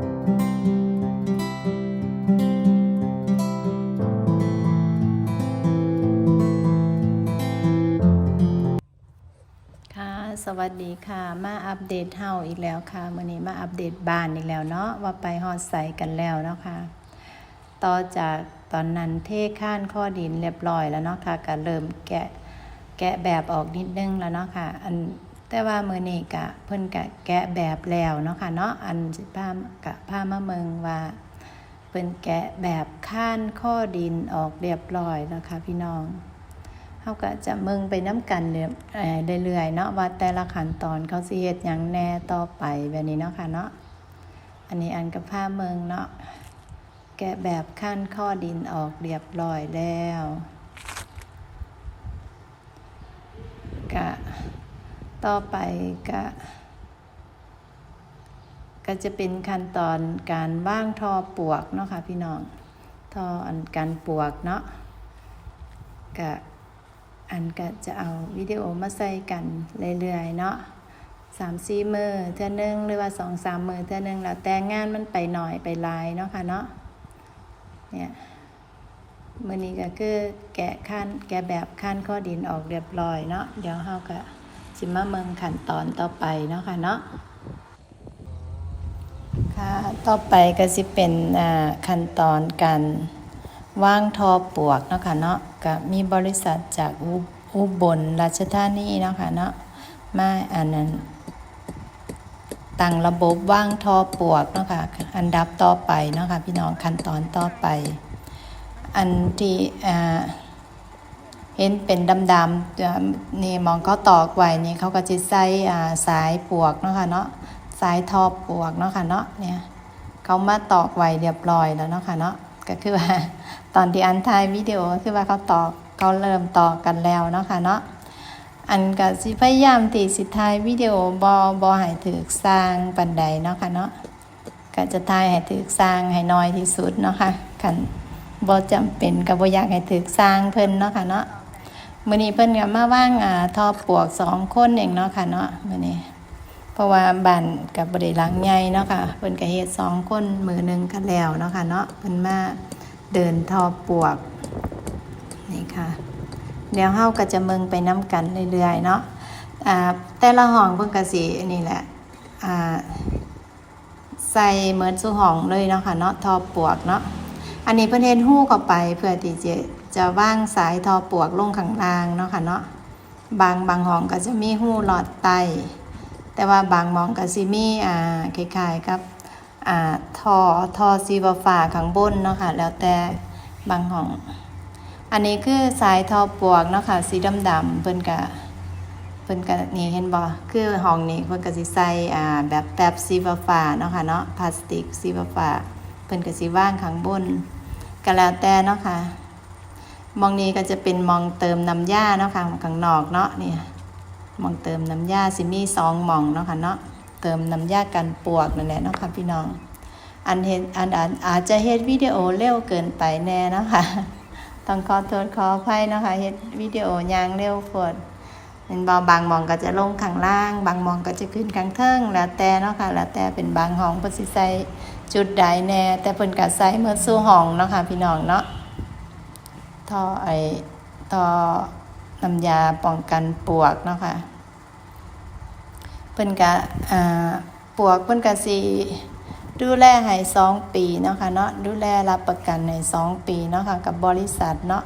ค่ะสวัสดีค่ะ มาอัปเดตเฮาอีกแล้วค่ะมื้อนี้มาอัปเดตบ้านอีกแล้วเนาะว่าไปฮอดใส่กันแล้วเนาะค่ะต่อจากตอนนั้นเทข้านข้อดินเรียบร้อยแล้วเนาะค่ะก็เริ่มแกะแกะแบบออกนิดนึงแล้วเนาะค่ะอัน แต่ว่ามื้อนี้ก็เพิ่นก็แกะแบบแล้วเนาะค่ะเนาะอันสิพากะพามาเมืองว่าเพิ่นแกะแบบข้านข้อดินออกเรียบร้อยแล้วค่ะพี่น้องเขาก็จะมึงไปน้ำกันเรื่อยเออเรื่อยๆเนาะว่าแต่ละขั้นตอนเขาสิเฮ็ดหยังแน่ต่อไปแบบนี้เนาะค่ะเนาะอันนี้อันกับผ้าเมืองเนาะแกะแบบขั้นข้อดินออกเรียบร้อยแล้วกะ ต่อไปกะก็จะเป็นขั้นตอนการว่างทอปวกเนาะค่ะพี่น้องทออันการปวกเนาะกะอันก็จะเอาวิดีโอมาใส่กันเรื่อยๆเนาะสามสี่มือเท่านึงหรือว่าสองสามมือเท่านึงแล้วแต่งานมันไปหน่อยไปลายเนาะค่ะเนาะเนี่ยมือนี้ก็คือแกะขั้นแกะแบบขั้นข้อดินออกเรียบร้อยเนาะเดี๋ยวเฮาก็ สิมาเมืองขั้นตอนต่อไปเนาะค่ะเนาะค่ะต่อไปก็สิเป็นอ่าขั้นตอนการว่างทอปวกเนาะค่ะเนาะก็มีบริษัทจากอุอุบลราชธานีเนาะค่ะเนาะมาอันนั้นตั้งระบบว่างทอปวกเนาะค่ะอันดับต่อไปเนาะค่ะพี่น้องขั้นตอนต่อไป อันที่อ่า เห็นเป็นดำๆนี่มองเขาตอกไว้นี่เขาก็จะใส่สายปวกเนาะค่ะเนาะสายทอปวกเนาะค่ะเนาะเนี่ยเขามาตอกไว้เรียบร้อยแล้วเนาะค่ะเนาะก็คือว่าตอนที่อันถ่ายวิดีโอคือว่าเขาตอกเขาเริ่มตอกกันแล้วเนาะค่ะเนาะอันก็สิพยายามที่สิถ่ายวิดีโอบอบอให้ถึกสร้างปันใดเนาะค่ะเนาะก็จะถ่ายให้ถึกสร้างให้น้อยที่สุดเนาะค่ะคันบ่จำเป็นก็บ่อยากให้ถึกสร้างเพิ่นเนาะค่ะเนาะ มื้อนี้เพิ่นก็มาว่างอ่าทอปวกสองคนเองเนาะค่ะเนาะมื้อนี้ เพราะว่าบ้านกับบริลังใหญ่เนาะค่ะเพิ่นก็เฮ็ดสองคนมือหนึ่งกันแล้วเนาะค่ะเนาะเพิ่นมาเดินทอปวกนี่ค่ะเดี๋ยวเฮาก็จะเมืองไปน้ำกันเรื่อยๆเนาะอ่าแต่ละห้องเพิ่นก็สินี่แหละอ่าใส่เหมือนสู่ห้องเลยเนาะค่ะเนาะทอปวกเนาะอันนี้เพิ่นเฮ็ดฮู้เข้าไปเพื่อที่จะ จะว่างสายทอปวกลงข้างล่างเนาะค่ะเนาะบางบางห้องก็จะมีฮู้หลอดไต แต่ว่าบางมองก็สิมีอ่าคล้ายๆกับอ่าทอทอซีบฟ้าข้างบนเนาะค่ะแล้วแต่บางห้อง อันนี้คือสายทอปวกเนาะค่ะสีดำๆเพิ่นก็เพิ่นก็นี่เห็นบ่คือห้องนี้เพิ่นก็สิใส่อ่าแบบแบบซีบฟ้าเนาะค่ะเนาะพลาสติกซีบฟ้าเพิ่นก็สิว่างข้างบนก็แล้วแต่เนาะค่ะ มองนี้ก็จะเป็นมองเติมน้ำยาเนาะค่ะข้างนอกเนาะนี่หมองเติมน้ำยาสิมี่สองมองเนาะค่ะเนาะเติมน้ำยากันปวกนั่นแหละเนาะค่ะพี่น้อง อันเห็นอันอันอาจจะเฮ็ดวิดีโอเร็วเกินไปแน่เนาะคะต้องขอโทษขออภัยเนาะคะเฮ็ดวิดีโอยางเร็วโพดเป็นบาบางมองก็จะลงข้างล่าง บางมองก็จะขึ้นข้างเทิงแล้วแต่เนาะค่ะแล้วแต่เป็นบางห้องเพิ่นสิใส่จุดใดแน่แต่เพิ่นก็ใส่เมื่อสู่ห้องเนาะค่ะพี่น้องเนาะ ท่อไอท่อน้ำยาป้องกันปวกเนาะค่ะเพิ่นก็อ่าปวกเพิ่นก็สิดูแลให้สองปีเนาะค่ะเนาะดูแลรับประกันให้สองปีเนาะค่ะกับบริษัทเนาะ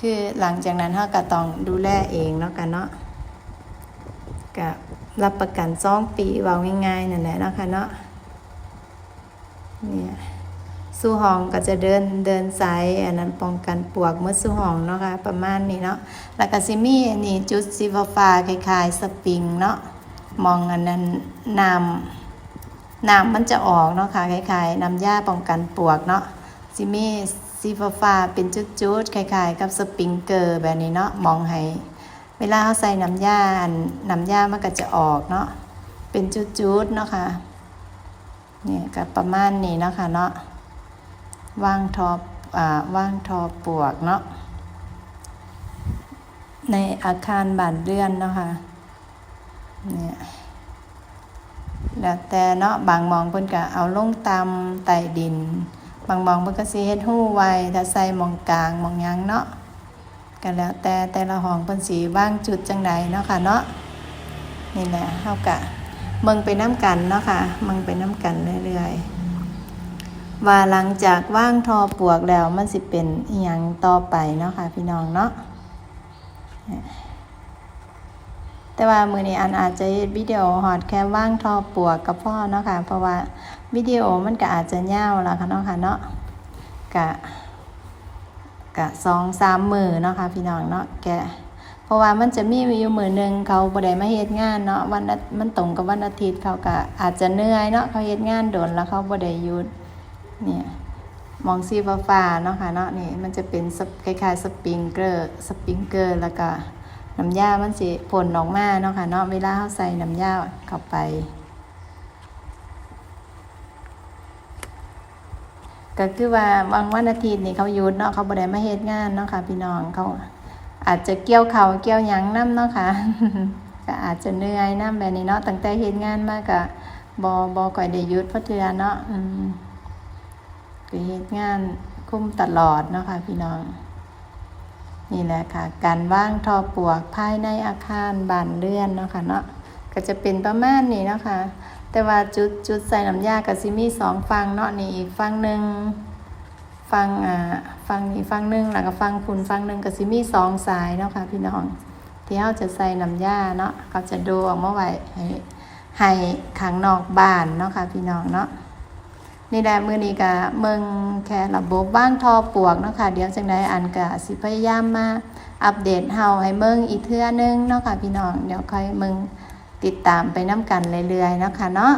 คือหลังจากนั้นเฮาก็ต้องดูแลเองเนาะกันเนาะก็รับประกันสองปีเว้าง่ายๆนั่นแหละเนาะค่ะเนาะเนี่ย สู่ห้องก็จะเดินเดินสายอันนั้นป้องกันปวกเมื่อสู่ห้องเนาะค่ะประมาณนี้เนาะแล้วก็สิมีอันนี้จุดสีฟ้าคล้ายๆสปริงเนาะมองอันนั้นน้ำน้ำมันจะออกเนาะค่ะคล้ายๆน้ำยาป้องกันปวกเนาะสิมีสีฟ้าเป็นจุดๆคล้ายๆ กับสปริงเกอร์แบบนี้เนาะมองให้เวลาเขาใส่น้ำยานน้ำยามันก็จะออกเนาะเป็นจุดๆเนาะค่ะเนี่ยก็ประมาณนี้เนาะค่ะเนาะ ว่างทออ่าว่างทอปวกเนาะในอาคารบ้านเรือนเนาะคะเนี่ยแล้วแต่เนาะบางมองเพิ่นก็เอาลงตามใต้ดิน บางมองเพิ่นก็สิเฮ็ดหู้ไว้ถ้าใส่มองกลางมองยังเนาะก็แล้วแต่แต่ละห้องเพิ่นสิวางจุดจังใดเนาะค่ะเนาะนี่แหละเฮาก็เบิ่งไปน้ำกันเนาะค่ะเบิ่งไปน้ำกันเรื่ย ว่าหลังจากว่างทอปวกแล้วมันสิเป็นอีหยังต่อไปเนาะค่ะพี่น้องเนาะแต่ว่ามือนี้อันอาจจะวิดีโอฮอดแค่ว่างทอปวกกับพ่อเนาะค่ะเพราะว่าวิดีโอมันก็อาจจะยาวแล้วค่ะเนาะค่ะเนาะกะกะสองสามมือเนาะค่ะพี่น้องเนาะแกเพราะว่ามันจะมีอยู่มือหนึ่งเขาบ่ได้มาเฮ็ดงานเนาะวันมันตรงกับวันอาทิตย์เขาก็อาจจะเหนื่อยเนาะเขาเฮ็ดงานโดนแล้วเขาบ่ได้หยุด เนี่ยมองสีฟ้าๆเนาะค่ะเนาะนี่มันจะเป็นคล้ายๆสปริงเกอร์สปริงเกอร์แล้วก็น้ำยามันสิผลออกมาเนาะค่ะเนาะเวลาเขาใส่น้ำยาเข้าไป ก็คือว่าบางวันอาทิตย์นี่เขาหยุดเนาะเขาบ่ได้มาเฮ็ดงานเนาะค่ะพี่น้องเขาอาจจะเกี่ยวเขาเกี่ยวหยังน้ำเนาะค่ะก็อาจจะเหนื่อยน้ำแบบนี้เนาะตั้งแต่เฮ็ดงานมากะบ่บ่ก่อยได้หยุดเพราะเทื่อเนาะอืม ก็เฮ็ดงานคุ้มตลอดเนาะค่ะพี่น้อง นี่แหละค่ะ การว่างทอปลวกภายในอาคารบานเลื่อนเนาะค่ะเนาะก็จะเป็นประมาณนี้เนาะค่ะแต่ว่าจุดจุดใส่น้ำยากับซิมีสองฟังเนาะนี่อีกฟังหนึ่งฟังอ่าฟังนี้ฟังหนึ่งแล้วก็ฟังฝุ่นฟังหนึ่งกับซิมีสองสายเนาะค่ะพี่น้อง ที่เขาจะใส่น้ำยาเนาะเขาจะดูออกมาไว้ให้ให้ขังนอกบ้านเนาะค่ะพี่น้องเนาะ นี่แหละมือนี้ก็เมืองแค่ระบบบ้างทอปวกเนาะค่ะเดี๋ยวจังไดอันก็สิพยายามมาอัปเดตเฮาให้เมืองอีกเทื่อนึงเนาะค่ะพี่น้องเดี๋ยวค่อยเมืองติดตามไปน้ำกันเรื่อยๆเนาะค่ะเนาะ